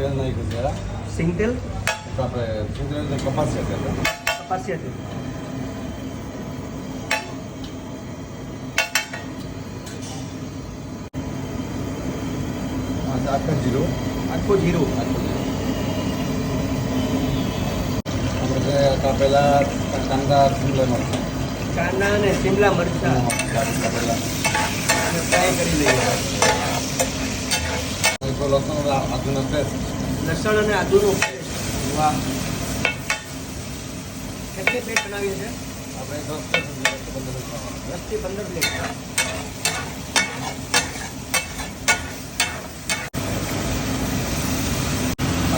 તેલ નાખ્યું જરા. સિંગ તેલ? આપણે સિંગલ કપાસ કપાસિયા તેલ. કપાસિયા તેલ. આખો જીરો. આખો જીરો. આપણે કાંદા શિમલા મરચાં. કાંદા અને શિમલા મરચાં. કાપેલા. અને ફ્રાય કરી લઈએ. તો લસણ આદુનો પેસ્ટ લસણ અને આદુનો પેસ્ટ વાહ કેટલી પ્લેટ બનાવીએ છે આપણે દસ દસ દસથી પંદર પ્લેટ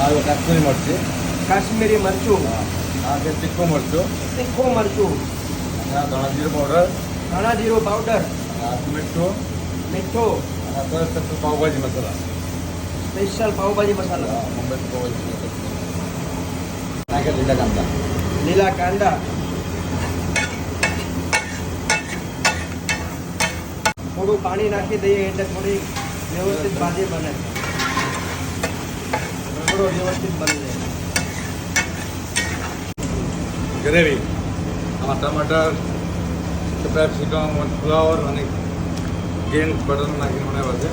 આ કાશ્મીરી મરચી. કાશ્મીરી મરચું આ છે તીખું મરચું. તીખું મરચું આ ધાણા જીરું પાવડર ધાણા જીરું પાવડર આ મીઠું. મીઠો. આ સરસ પાવભાજી મસાલા. સ્પેશિયલ પાઉભાજી મસાલા. મુંબઈ પાવભાજી લીલા કાંદા. લીલા કાંદા. થોડું પાણી નાખી દઈએ એટલે થોડી વ્યવસ્થિત ભાજી બને. રગડો વ્યવસ્થિત બની. જાય ગ્રેવી આમાં ટમાટર કેપ્સિકમ ફ્લાવર અને ગ્રીન બટર નાખીને બનાવ્યા છે.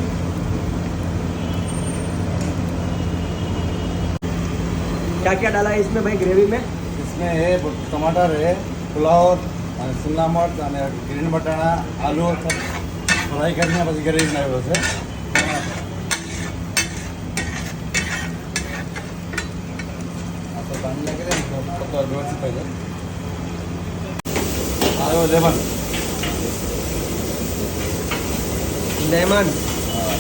क्या क्या डाला है इसमें भाई ग्रेवी में इसमें है टमाटर है ફ્લાવર અને શિમલા મરચ અને ગ્રીન બટાણા આલુ सब ફ્રાય કરીને પછી ગ્રેવી બનાવ્યો છે આ તો પાણી નાખી દે ને તો પતવા વ્યવસ્થિત થઈ જાય આવ્યો લેમન लेमन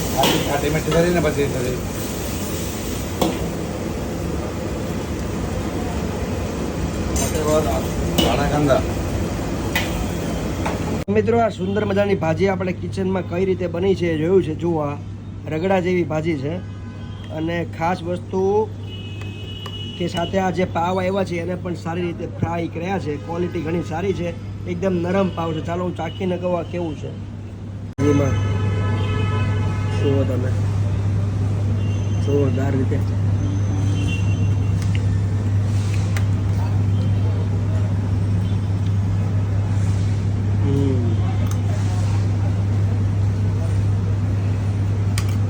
ખાટી ખાટી મીઠી કરીને પછી મિત્રો, આ સુંદર મજાની ભાજી આપણે કિચનમાં કઈ રીતે બની છે જોયું છે? જુઓ, આ રગડા જેવી ભાજી છે. અને ખાસ વસ્તુ કે સાથે આ જે પાવ આવ્યા છે, એને પણ સારી રીતે ફ્રાય કર્યા છે. ક્વોલિટી ઘણી સારી છે. એકદમ નરમ પાવ છે. ચાલો, હું ચાખીને કહું કેવું છે? જુઓ તમે. જોરદાર રીતે.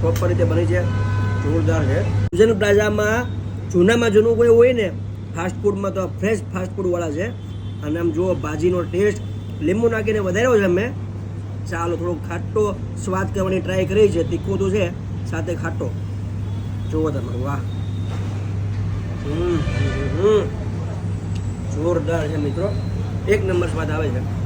પ્રોપર રીતે બની છે, જોરદાર છે. ફ્યુઝન પ્લાઝામાં જૂનામાં જૂનું કોઈ હોય ને ફાસ્ટફૂડમાં તો ફ્રેશ ફાસ્ટ ફૂડવાળા છે. અને આમ જુઓ, ભાજીનો ટેસ્ટ લીંબુ નાખીને વધાર્યો છે અમે. ચાલો, થોડો ખાટો સ્વાદ કરવાની ટ્રાય કરી છે, તીખું તો છે, સાથે ખાટો. જુઓ તમે, વાહ. જોરદાર છે મિત્રો. એક નંબર સ્વાદ આવે છે.